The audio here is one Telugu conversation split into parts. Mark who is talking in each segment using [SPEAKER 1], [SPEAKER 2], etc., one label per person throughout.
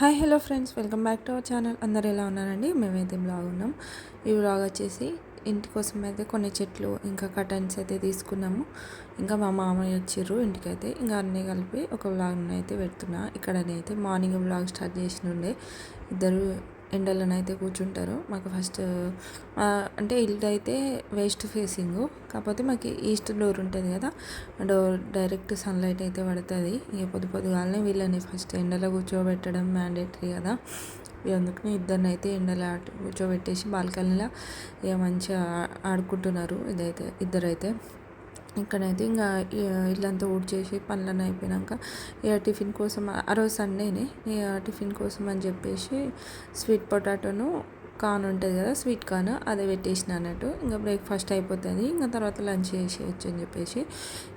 [SPEAKER 1] Hi hello friends. Welcome back to our channel. అందరు ఎలా ఉన్నారండి? మేమైతే బ్లాగ్ ఉన్నాం. ఈ బ్లాగ్ వచ్చేసి ఇంటి కోసం అయితే కొన్ని చెట్లు ఇంకా కటన్స్ అయితే తీసుకున్నాము. ఇంకా మా మామయ్య వచ్చిర్రు ఇంటికైతే. ఇంకా అన్నీ కలిపి ఒక వ్లాగ్ని అయితే పెడుతున్నా. ఇక్కడనైతే మార్నింగ్ బ్లాగ్ స్టార్ట్ చేసినుండే ఇద్దరు ఎండలను అయితే కూర్చుంటారు. మాకు ఫస్ట్ అంటే ఇల్లు అయితే వెస్ట్ ఫేసింగ్. కాకపోతే మాకు ఈస్ట్ డోర్ ఉంటుంది కదా డోర్ డైరెక్ట్ సన్లైట్ అయితే పడుతుంది. ఇక పొద్దు పొద్దుగాలనే వీళ్ళని ఫస్ట్ ఎండలో కూర్చోబెట్టడం మ్యాండేటరీ కదా. అందుకని ఇద్దరిని అయితే ఎండలో ఆట కూర్చోబెట్టేసి బాల్కనీలో ఇక మంచిగా ఆడుకుంటున్నారు ఇదైతే ఇద్దరైతే. ఇక్కడైతే ఇంకా ఇల్లంతా ఊడ్చేసి పనులన్నీ అయిపోయాక ఇక టిఫిన్ కోసం ఆ రోజు సండేనే ఇక టిఫిన్ కోసం అని చెప్పేసి స్వీట్ పొటాటోను కాన్ ఉంటుంది కదా స్వీట్ కార్న్ అదే పెట్టేసిన అన్నట్టు. ఇంకా బ్రేక్ఫాస్ట్ అయిపోతుంది. ఇంకా తర్వాత లంచ్ చేసేయచ్చు అని చెప్పేసి.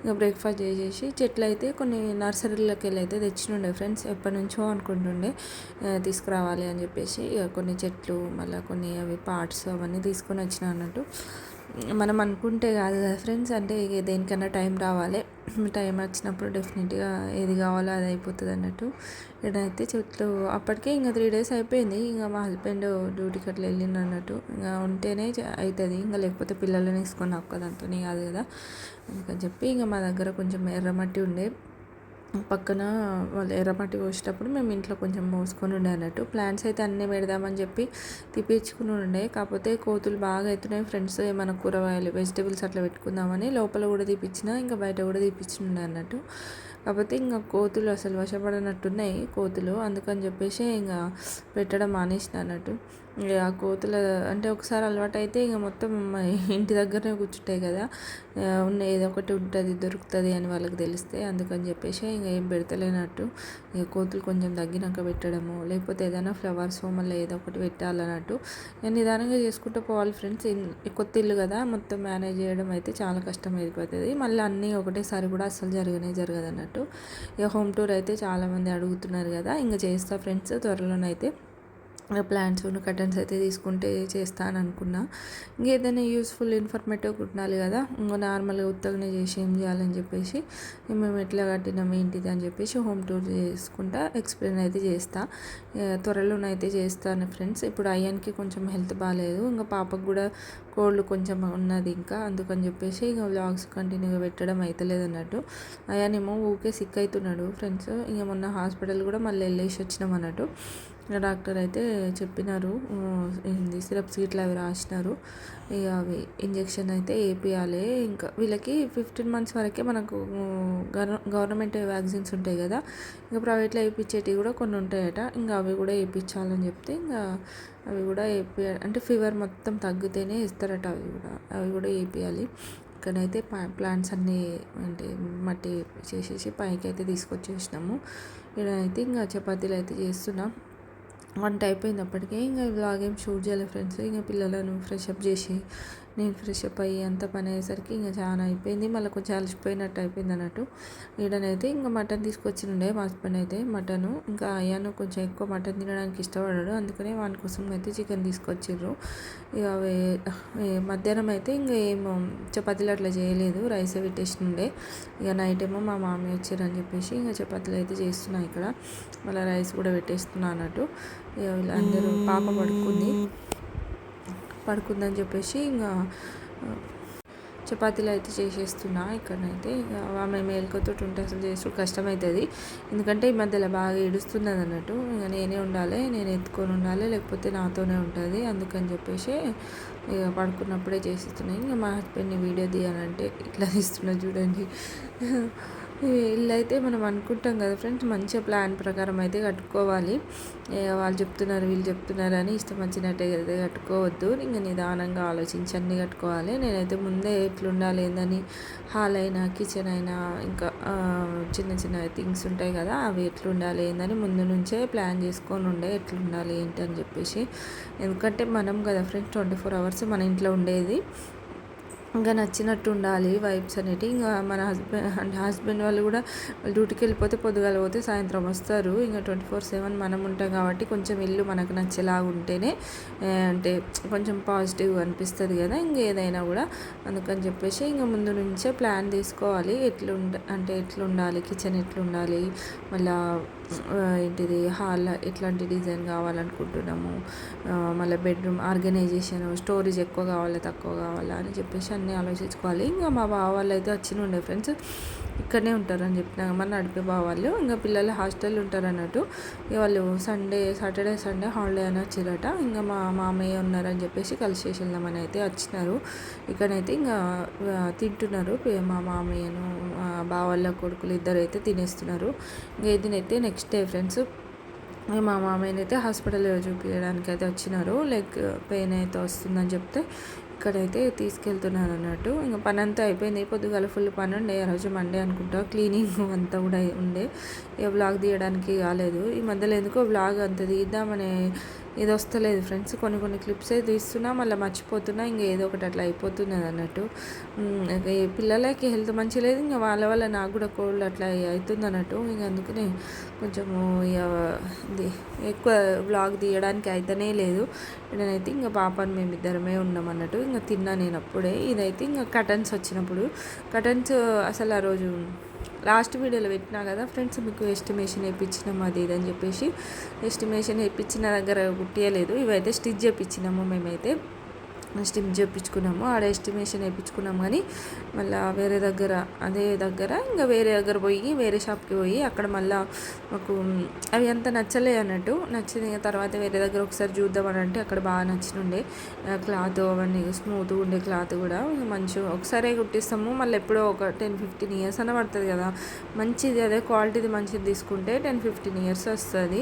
[SPEAKER 1] ఇంకా బ్రేక్ఫాస్ట్ చేసేసి చెట్లు అయితే కొన్ని నర్సరీలోకి వెళ్ళి అయితే తెచ్చినుండే ఫ్రెండ్స్. ఎప్పటి నుంచో అనుకుంటుండే తీసుకురావాలి అని చెప్పేసి. ఇక కొన్ని చెట్లు మళ్ళీ కొన్ని అవి పార్ట్స్ అవన్నీ తీసుకొని వచ్చిన అన్నట్టు. మనం అనుకుంటే కాదు కదా ఫ్రెండ్స్ అంటే దేనికన్నా టైం రావాలి. టైం వచ్చినప్పుడు డెఫినెట్గా ఏది కావాలో అది అయిపోతుంది అన్నట్టు. ఇక్కడైతే చెట్లు అప్పటికే ఇంకా త్రీ డేస్ అయిపోయింది. ఇంకా మా హస్బెండ్ డ్యూటీకి అట్లా వెళ్ళిండు అన్నట్టు. ఇంకా ఉంటేనే అవుతుంది ఇంకా లేకపోతే పిల్లల్ని తీసుకొని ఒక్కదంతో కాదు కదా. అందుకని చెప్పి ఇంకా మా దగ్గర కొంచెం ఎర్రమట్టి ఉండే. పక్కన వాళ్ళు ఎర్రమట్టి పోసేటప్పుడు మేము ఇంట్లో కొంచెం మోసుకొని ఉండే అన్నట్టు. ప్లాంట్స్ అయితే అన్నీ పెడదామని చెప్పి తిప్పించుకుని ఉండే. కాకపోతే కోతులు బాగా అవుతున్నాయి ఫ్రెండ్స్ ఏమైనా కూరగాయలు వెజిటేబుల్స్ అట్లా పెట్టుకుందామని లోపల కూడా తీపిచ్చిన ఇంకా బయట కూడా తీపిచ్చి ఉండే అన్నట్టు. కాకపోతే ఇంకా కోతులు అసలు వశపడనట్టున్నాయి కోతులు. అందుకని చెప్పేసి ఇంకా పెట్టడం మానేసిన అన్నట్టు. ఇక ఆ కోతుల అంటే ఒకసారి అలవాటు అయితే ఇక మొత్తం ఇంటి దగ్గరనే కూర్చుంటాయి కదా. ఉన్న ఏదో ఒకటి ఉంటుంది దొరుకుతుంది అని వాళ్ళకి తెలిస్తే అందుకని చెప్పేసి ఇంకా ఏం పెడతలేనట్టు. ఇక కోతులు కొంచెం తగ్గినాక పెట్టడము లేకపోతే ఏదైనా ఫ్లవర్స్ మళ్ళీ ఏదో ఒకటి పెట్టాలన్నట్టు. నిదానంగా చేసుకుంటూ పోవాలి ఫ్రెండ్స్. కొత్త ఇల్లు కదా మొత్తం మేనేజ్ చేయడం అయితే చాలా కష్టం అయిపోతుంది. మళ్ళీ అన్నీ ఒకటేసారి కూడా అస్సలు జరగనే జరగదు అన్నట్టు ఇక హోమ్ టూర్ అయితే చాలామంది అడుగుతున్నారు కదా ఇంకా చేస్తా ఫ్రెండ్స్ త్వరలోనైతే. ప్లాంట్స్ కటన్స్ అయితే తీసుకుంటే చేస్తాను అనుకున్నా ఇంకేదైనా యూస్ఫుల్ ఇన్ఫర్మేటివ్ ఉండాలి కదా. ఇంకో నార్మల్గా ఉత్తగానే చేసి ఏం చేయాలని చెప్పేసి మేము ఎట్లా కట్టినాం ఏంటిది అని చెప్పేసి హోమ్ టూర్ చేసుకుంటా ఎక్స్ప్లెయిన్ అయితే చేస్తా. త్వరలోనైతే చేస్తాను ఫ్రెండ్స్. ఇప్పుడు అయ్యానికి కొంచెం హెల్త్ బాగాలేదు. ఇంకా పాపకు కూడా కోల్డ్ కొంచెం ఉన్నది ఇంకా. అందుకని చెప్పేసి ఇంకా వ్లాగ్స్ కంటిన్యూగా పెట్టడం అవుతలేదు అన్నట్టు. అయ్యానేమో ఊకే సిక్ అవుతున్నాడు ఫ్రెండ్స్. ఇంకా మొన్న హాస్పిటల్ కూడా మళ్ళీ వెళ్ళేసి వచ్చినాం అన్నట్టు. డాక్టర్ అయితే చెప్పినారు ఏంది సిరప్స్ ఇట్లా అవి రాసినారు. ఇక అవి ఇంజెక్షన్ అయితే వేపియాలి ఇంకా వీళ్ళకి ఫిఫ్టీన్ మంత్స్ వరకే మనకు గవర్నమెంట్ వ్యాక్సిన్స్ ఉంటాయి కదా ఇంకా ప్రైవేట్లో వేయించేటివి కూడా కొన్ని ఉంటాయట. ఇంకా అవి కూడా వేయించాలని చెప్తే ఇంకా అవి కూడా వేపి అంటే ఫీవర్ మొత్తం తగ్గితేనే ఇస్తారట అవి కూడా. అవి కూడా వేపియాలి ఇక్కడైతే ప్లాంట్స్ అన్నీ అంటే మట్టి చేసేసి పైకి అయితే తీసుకొచ్చేసినాము. ఇక్కడైతే ఇంకా చపాతీలు అయితే చేస్తున్నాం. వంట అయిపోయింది అప్పటికే. ఇంకా వ్లాగ్ ఏం షూట్ చేయాలి ఫ్రెండ్స్ ఇంకా పిల్లలను ఫ్రెష్ అప్ చేసి నేను ఫ్రెష్ అప్ అయ్యి అంత పని అయ్యేసరికి ఇంకా చాలా అయిపోయింది. మళ్ళీ కొంచెం అలసిపోయినట్టు అయిపోయింది అన్నట్టు. ఈడనైతే ఇంకా మటన్ తీసుకొచ్చిండే మా హస్బెండ్ అయితే మటను. ఇంకా అయ్యాను కొంచెం ఎక్కువ మటన్ తినడానికి ఇష్టపడాడు. అందుకనే వాని కోసం అయితే చికెన్ తీసుకొచ్చిర్రు ఇక అవి మధ్యాహ్నం అయితే ఇంకా ఏమో చపాతీలు అట్లా చేయలేదు. రైస్ పెట్టేసినుండే ఇక నైట్ ఏమో మా మామయ్య వచ్చారని చెప్పేసి ఇంకా చపాతీలు అయితే చేస్తున్నా ఇక్కడ. మళ్ళీ రైస్ కూడా పెట్టేస్తున్నా అన్నట్టు. ఇక అందరూ పాప పడుకుంది. పడుకుందని చెప్పేసి ఇంకా చపాతీలు అయితే చేసేస్తున్నా ఇక్కడనైతే. ఆమె మేలుకతో ఉంటే అసలు చేస్తూ కష్టమవుతుంది ఎందుకంటే ఈ మధ్యలో బాగా ఏడుస్తున్నది అన్నట్టు. ఇంకా నేనే ఉండాలి నేను ఎత్తుకొని ఉండాలి లేకపోతే నాతోనే ఉంటుంది. అందుకని చెప్పేసి ఇక పడుకున్నప్పుడే చేసేస్తున్నాయి ఇంకా మా హస్బెండ్ని వీడియో తీయాలంటే ఇట్లా తీస్తున్నా చూడండి. ఇల్లు అయితే మనం అనుకుంటాం కదా ఫ్రెండ్స్ మంచిగా ప్లాన్ ప్రకారం అయితే కట్టుకోవాలి. వాళ్ళు చెప్తున్నారు వీళ్ళు చెప్తున్నారు అని ఇష్టం వచ్చినట్టే అయితే కట్టుకోవద్దు. ఇంకా నిదానంగా ఆలోచించి అన్నీ కట్టుకోవాలి. నేనైతే ముందే ఎట్లుండాలి ఏందని హాల్ అయినా కిచెన్ అయినా ఇంకా చిన్న చిన్న థింగ్స్ ఉంటాయి కదా అవి ఎట్లుండాలి ఏందని ముందు నుంచే ప్లాన్ చేసుకొని ఉండే ఎట్లుండాలి ఏంటి అని చెప్పేసి. ఎందుకంటే మనం కదా ఫ్రెండ్స్ ట్వంటీ ఫోర్ అవర్స్ మన ఇంట్లో ఉండేది. ఇంకా నచ్చినట్టు ఉండాలి వైబ్స్ అనేవి ఇంకా మన హస్బెండ్ అంటే హస్బెండ్ వాళ్ళు కూడా డ్యూటీకి వెళ్ళిపోతే పొద్దుగాల పోతే సాయంత్రం వస్తారు. ఇంకా ట్వంటీ ఫోర్ సెవెన్ మనం ఉంటాం కాబట్టి కొంచెం ఇల్లు మనకు నచ్చేలాగా ఉంటేనే అంటే కొంచెం పాజిటివ్ అనిపిస్తుంది కదా. ఇంకా ఏదైనా కూడా అందుకని చెప్పేసి ఇంకా ముందు నుంచే ప్లాన్ తీసుకోవాలి. ఎట్లుండ అంటే ఎట్లుండాలి కిచెన్ ఎట్లుండాలి మళ్ళీ ఏంటిది హాల్ ఎట్లాంటి డిజైన్ కావాలనుకుంటున్నాము. మళ్ళీ బెడ్రూమ్ ఆర్గనైజేషన్ స్టోరేజ్ ఎక్కువ కావాలా తక్కువ కావాలా అని చెప్పేసి అన్నీ ఆలోచించుకోవాలి. ఇంకా మా బావ వాళ్ళు అయితే వచ్చి ఉండే ఫ్రెండ్స్ ఇక్కడనే ఉంటారని చెప్పిన మన నడిపే బావ వాళ్ళు. ఇంకా పిల్లలు హాస్టల్ ఉంటారు అన్నట్టు ఇక వాళ్ళు సండే సాటర్డే సండే హాలిడే అని వచ్చారట. ఇంకా మా మామయ్య ఉన్నారని చెప్పేసి కలిసి వెళ్దామని అయితే వచ్చినారు. ఇక్కడైతే ఇంకా తింటున్నారు మా మామయ్యను మా బావ వాళ్ళ కొడుకులు ఇద్దరు అయితే తినేస్తున్నారు. ఇంకా ఇదినైతే నెక్స్ట్ డే ఫ్రెండ్స్ మా మామయ్యని అయితే హాస్పిటల్ చూపించడానికి అయితే వచ్చినారు. లైక్ పెయిన్ అయితే వస్తుందని చెప్తే ఇక్కడైతే తీసుకెళ్తున్నారు అన్నట్టు. ఇంకా పని అంతా అయిపోయింది. పొద్దుగాల ఫుల్ పని ఉండే. ఆ రోజు మండే అనుకుంటా క్లీనింగ్ అంతా కూడా ఉండే. ఏ బ్లాగ్ తీయడానికి కాలేదు. ఈ మధ్యలో ఎందుకో బ్లాగ్ అంత తీద్దామనే ఇది వస్తలేదు ఫ్రెండ్స్. కొన్ని కొన్ని క్లిప్స్ అయితే తీస్తున్నా మళ్ళీ మర్చిపోతున్నా ఇంకా ఏదో ఒకటి అట్లా అయిపోతున్నది అన్నట్టు. పిల్లలకి హెల్త్ మంచిగా లేదు ఇంకా వాళ్ళ వల్ల నాకు కూడా కోల్డ్ అట్లా అవుతుంది అన్నట్టు. ఇంకా అందుకనే కొంచెము ఇక ఇది ఎక్కువ వ్లాగ్ తీయడానికి అయితేనే లేదు. నేనైతే ఇంకా పాపని మేమిద్దరమే ఉన్నాం అన్నట్టు. ఇంకా తిన్నా నేను అప్పుడే. ఇదైతే ఇంకా కటన్స్ వచ్చినప్పుడు. కటన్స్ అసలు ఆ రోజు లాస్ట్ వీడియోలో పెట్టినా కదా ఫ్రెండ్స్ మీకు ఎస్టిమేషన్ వేయించినాం అది ఇదని చెప్పేసి. ఎస్టిమేషన్ వేయించిన దగ్గర కుట్టియలేదు. ఇవైతే స్టిచ్ చేయించినాము మేమైతే. స్టిచ్ చేయించుకున్నాము. ఆడ ఎస్టిమేషన్ వేయించుకున్నాం కానీ మళ్ళీ వేరే దగ్గర అదే దగ్గర ఇంకా వేరే దగ్గర పోయి వేరే షాప్కి పోయి అక్కడ మళ్ళీ మాకు అవి అంత నచ్చలే అన్నట్టు. నచ్చింది ఇంకా తర్వాత వేరే దగ్గర ఒకసారి చూద్దామని అంటే అక్కడ బాగా నచ్చినుండే. క్లాత్ అవన్నీ స్మూత్గా ఉండే క్లాత్ కూడా. మంచిగా ఒకసారి కుట్టిస్తాము. మళ్ళీ ఎప్పుడో ఒక టెన్ ఫిఫ్టీన్ ఇయర్స్ అన్న పడుతుంది కదా. మంచిది అదే క్వాలిటీది మంచిది తీసుకుంటే టెన్ ఫిఫ్టీన్ ఇయర్స్ వస్తుంది.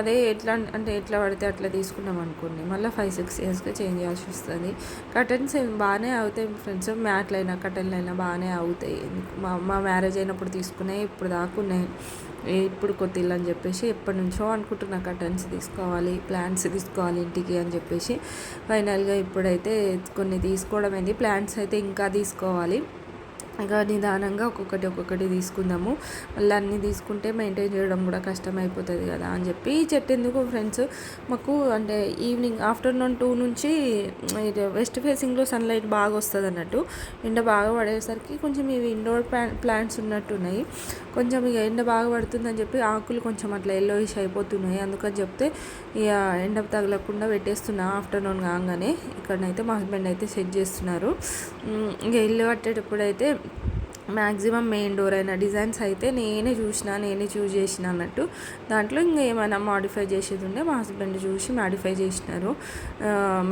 [SPEAKER 1] అదే ఎట్లా అంటే ఎట్లా పడితే అట్లా తీసుకున్నాం అనుకోండి. మళ్ళీ ఫైవ్ సిక్స్ ఇయర్స్గా చేంజ్ చేయాల్సి వస్తుంది. కటన్స్ బాగానే అవుతాయి ఫ్రెండ్స్. మ్యాట్లు అయినా కటన్లు అయినా బాగానే అవుతాయి. మా మా మ్యారేజ్ అయినప్పుడు తీసుకున్నాయి ఇప్పుడు దాకా ఉన్నాయి. ఇప్పుడు కొత్త ఇల్లు అని చెప్పేసి ఎప్పటి నుంచో అనుకుంటున్నా కటన్స్ తీసుకోవాలి ప్లాంట్స్ తీసుకోవాలి ఇంటికి అని చెప్పేసి. ఫైనల్గా ఇప్పుడైతే కొన్ని తీసుకోవడం అయింది ప్లాంట్స్ అయితే ఇంకా తీసుకోవాలి. ఇక నిదానంగా ఒక్కొక్కటి ఒక్కొక్కటి తీసుకుందాము. మళ్ళీ అన్నీ తీసుకుంటే మెయింటైన్ చేయడం కూడా కష్టం అయిపోతుంది కదా అని చెప్పి ఈ చెట్టు ఎందుకు ఫ్రెండ్స్? మాకు అంటే ఈవినింగ్ ఆఫ్టర్నూన్ టూ నుంచి ఇది వెస్ట్ ఫేసింగ్లో సన్లైట్ బాగా వస్తుంది అన్నట్టు ఎండ బాగా పడేసరికి కొంచెం ఇవి ఇండోర్ ప్లాంట్స్ ఉన్నట్టున్నాయి. కొంచెం ఇక ఎండ బాగా పడుతుందని చెప్పి ఆకులు కొంచెం అట్లా ఎల్లోయిష్ అయిపోతున్నాయి. అందుకని చెప్తే ఇక ఎండ తగలకుండా పెట్టేస్తున్నా ఆఫ్టర్నూన్ కాగానే. ఇక్కడనైతే మా హస్బెండ్ అయితే సెట్ చేస్తున్నారు. ఇంకా ఇక ఇల్లు కట్టేటప్పుడు అయితే మ్యాక్సిమం మెయిన్ డోర్ అయిన డిజైన్స్ అయితే నేనే చూసిన నేనే చూస్ చేసిన అన్నట్టు. దాంట్లో ఇంకా ఏమైనా మాడిఫై చేసేది ఉండే మా హస్బెండ్ చూసి మాడిఫై చేసినారు.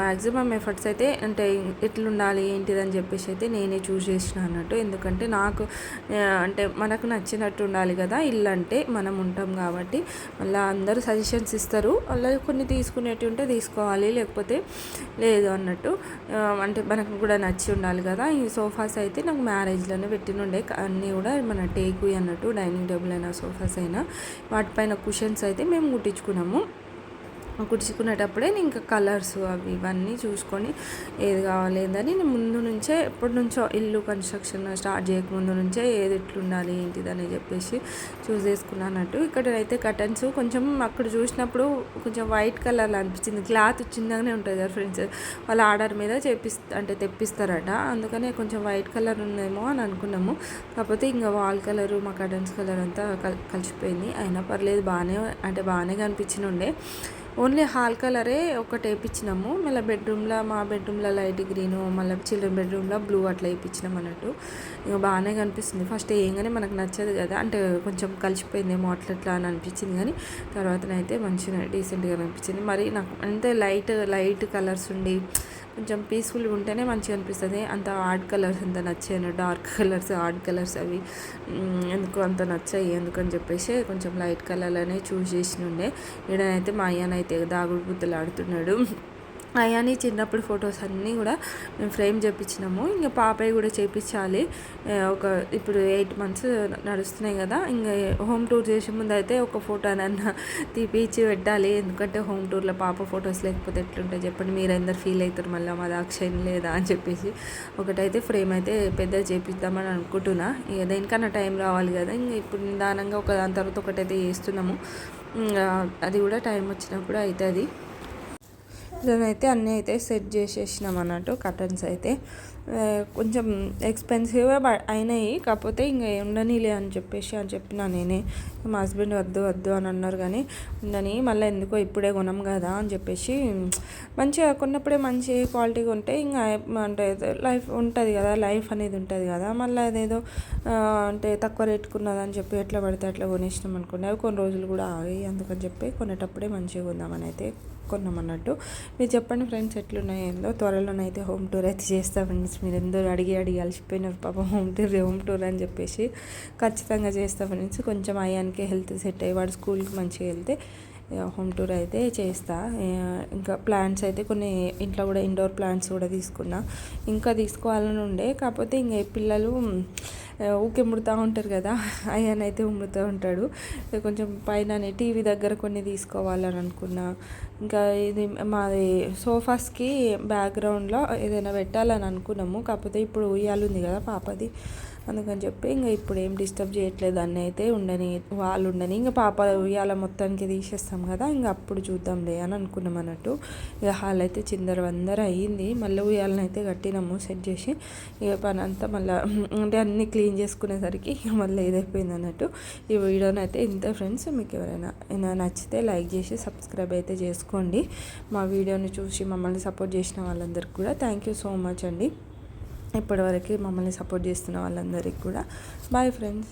[SPEAKER 1] మ్యాక్సిమం ఎఫర్ట్స్ అయితే అంటే ఎట్లుండాలి ఏంటిది అని చెప్పేసి అయితే నేనే చూస్ చేసిన అన్నట్టు. ఎందుకంటే నాకు అంటే మనకు నచ్చినట్టు ఉండాలి కదా ఇల్లు అంటే మనం ఉంటాం కాబట్టి. మళ్ళీ అందరూ సజెషన్స్ ఇస్తారు. అలా కొన్ని తీసుకునేటివి ఉంటే తీసుకోవాలి లేకపోతే లేదు అన్నట్టు. అంటే మనకు కూడా నచ్చి ఉండాలి కదా. ఈ సోఫాస్ అయితే నాకు మ్యారేజ్లోనే పెట్టిన క- అన్నీ కూడా మన టేకు అన్నట్టు డైనింగ్ టేబుల్ అయినా సోఫాస్ అయినా వాటిపైన కుషన్స్ అయితే మేము కుట్టించుకున్నాము. కుడుచుకునేటప్పుడే నేను ఇంకా కలర్స్ అవి ఇవన్నీ చూసుకొని ఏది కావాలి ఏందని నేను ముందు నుంచే ఎప్పటి నుంచో ఇల్లు కన్స్ట్రక్షన్ స్టార్ట్ చేయకముందు నుంచే ఏది ఎట్లుండాలి ఏంటిదని చెప్పేసి చూస్ చేసుకున్నానట్టు ఇక్కడ అయితే కటన్స్ కొంచెం అక్కడ చూసినప్పుడు కొంచెం వైట్ కలర్ అనిపించింది. క్లాత్ చిన్నగానే ఉంటుంది కదా ఫ్రెండ్స్. వాళ్ళ ఆర్డర్ మీద చేపిస్ అంటే తెప్పిస్తారట. అందుకనే కొంచెం వైట్ కలర్ ఉందేమో అని అనుకున్నాము. కాకపోతే ఇంకా వాల్ కలరు మా కటన్స్ కలర్ అంతా కల్ కలిసిపోయింది. అయినా పర్లేదు బాగానే అంటే బాగానే కనిపించిన ఉండే. ఓన్లీ హాల్ కలరే ఒకటి వేయించినాము. మళ్ళీ బెడ్రూమ్లో మా బెడ్రూమ్లో లైట్ గ్రీన్ మళ్ళీ చిల్డ్రన్ బెడ్రూమ్లో బ్లూ అట్లా వేయించినాం అన్నట్టు. ఇక బాగానే కనిపిస్తుంది. ఫస్ట్ ఏంగానే మనకు నచ్చదు కదా. అంటే కొంచెం కలిసిపోయిందేమో అట్లా అట్లా అని అనిపించింది కానీ తర్వాతనైతే మంచిగా డీసెంట్గా అనిపించింది మరి నాకు అంటే లైట్ లైట్ కలర్స్ ఉండి కొంచెం పీస్ఫుల్గా ఉంటేనే మంచిగా అనిపిస్తుంది. అంత ఆర్ట్ కలర్స్ అంత నచ్చాను డార్క్ కలర్స్ ఆర్ట్ కలర్స్ అవి. ఎందుకు అంత నచ్చాయి ఎందుకని చెప్పేసి కొంచెం లైట్ కలర్లోనే చూస్ చేసి ఉండే ఈడనైతే మా అయ్యనైతే దాగుడు పుత్తలు ఆడుతున్నాడు. అయాని చిన్నప్పుడు ఫొటోస్ అన్నీ కూడా మేము ఫ్రేమ్ చేపించినాము. ఇంకా పాపయ్య కూడా చేపించాలి. ఒక ఇప్పుడు ఎయిట్ మంత్స్ నడుస్తున్నాయి కదా ఇంకా హోమ్ టూర్ చేసే ముందు అయితే ఒక ఫోటో నన్ను తీపిచ్చి పెట్టాలి. ఎందుకంటే హోమ్ టూర్లో పాప ఫొటోస్ లేకపోతే ఎట్లుంటాయి చెప్పండి. మీరు అందరు ఫీల్ అవుతారు మళ్ళీ మా దాక్ష లేదా అని చెప్పేసి. ఒకటైతే ఫ్రేమ్ అయితే పెద్ద చేపిద్దామని అనుకుంటున్నా. ఇక దేనికన్నా టైం రావాలి కదా. ఇంకా ఇప్పుడు నిదానంగా ఒక దాని తర్వాత ఒకటైతే చేస్తున్నాము. అది కూడా టైం వచ్చినప్పుడు అవుతుంది అయితే అన్నీ అయితే సెట్ చేసేసినాం అన్నట్టు కర్టన్స్ అయితే. కొంచెం ఎక్స్పెన్సివ్ అయినాయి కాకపోతే ఇంకా ఉండనీలే అని చెప్పేసి అని చెప్పిన నేనే. మా హస్బెండ్ వద్దు వద్దు అని అన్నారు కానీ ఉండని మళ్ళీ ఎందుకో ఇప్పుడే కొనం కదా అని చెప్పేసి మంచిగా కొన్నప్పుడే మంచి క్వాలిటీగా ఉంటే ఇంకా అంటే లైఫ్ ఉంటుంది కదా లైఫ్ అనేది ఉంటుంది కదా. మళ్ళీ అదేదో అంటే తక్కువ రేటుకున్నదని చెప్పి ఎట్లా పడితే అట్లా కొనేసినాం అనుకోండి. అవి కొన్ని రోజులు కూడా ఆగి అందుకని చెప్పి కొనేటప్పుడే మంచిగా కొందామని అయితే కొన్నామన్నట్టు మీరు చెప్పండి ఫ్రెండ్స్ ఎట్లున్నాయి ఏందో. త్వరలోనైతే హోమ్ టూర్ అయితే చేస్తా ఫ్రెండ్స్. మీరు ఎందరో అడిగి అడిగి అలసిపోయినారు పాపం హోమ్ టూర్ హోమ్ టూర్ అని చెప్పేసి. ఖచ్చితంగా చేస్తా ఫ్రెండ్స్. కొంచెం అయ్యానికి హెల్త్ సెట్ అయ్యి వాడు స్కూల్కి మంచిగా వెళ్తే హోమ్ టూర్ అయితే చేస్తా. ఇంకా ప్లాంట్స్ అయితే కొన్ని ఇంట్లో కూడా ఇండోర్ ప్లాంట్స్ కూడా తీసుకున్నా. ఇంకా తీసుకోవాలని ఉండే. కాకపోతే ఇంకా పిల్లలు ఊకే ముడుతూ ఉంటారు కదా. అయ్యానైతే అయితే ఉమ్ముతూ ఉంటాడు. కొంచెం పైన టీవీ దగ్గర కొన్ని తీసుకోవాలని అనుకున్నా. ఇంకా ఇది మాది సోఫాస్కి బ్యాక్గ్రౌండ్లో ఏదైనా పెట్టాలని అనుకున్నాము. కాకపోతే ఇప్పుడు ఉయ్యాలు ఉంది కదా పాపది. అందుకని చెప్పి ఇంకా ఇప్పుడు ఏం డిస్టర్బ్ చేయట్లేదు. దాన్ని అయితే ఉండని వాళ్ళు ఉండని. ఇంకా పాప ఉయ్యాల మొత్తానికి తీసేస్తాం కదా. ఇంకా అప్పుడు చూద్దాంలే అని అనుకున్నాం అన్నట్టు. ఇక హాల్ అయితే చిందర వందర అయ్యింది మళ్ళీ ఉయ్యాలని అయితే కట్టినాము సెట్ చేసి. ఇక పని అంతా మళ్ళీ అంటే అన్నీ క్లీన్ చేసుకునేసరికి ఇక మళ్ళీ ఇదైపోయింది అన్నట్టు. ఈ వీడియోని అయితే ఇంత ఫ్రెండ్స్ మీకు ఎవరైనా నచ్చితే లైక్ చేసి సబ్స్క్రైబ్ అయితే చేసుకోండి. మా వీడియోని చూసి మమ్మల్ని సపోర్ట్ చేసిన వాళ్ళందరికీ కూడా థ్యాంక్ యూ సో మచ్ అండి. ఇప్పటివరకు మమ్మల్ని సపోర్ట్ చేస్తున్న వాళ్ళందరికీ కూడా. Bye friends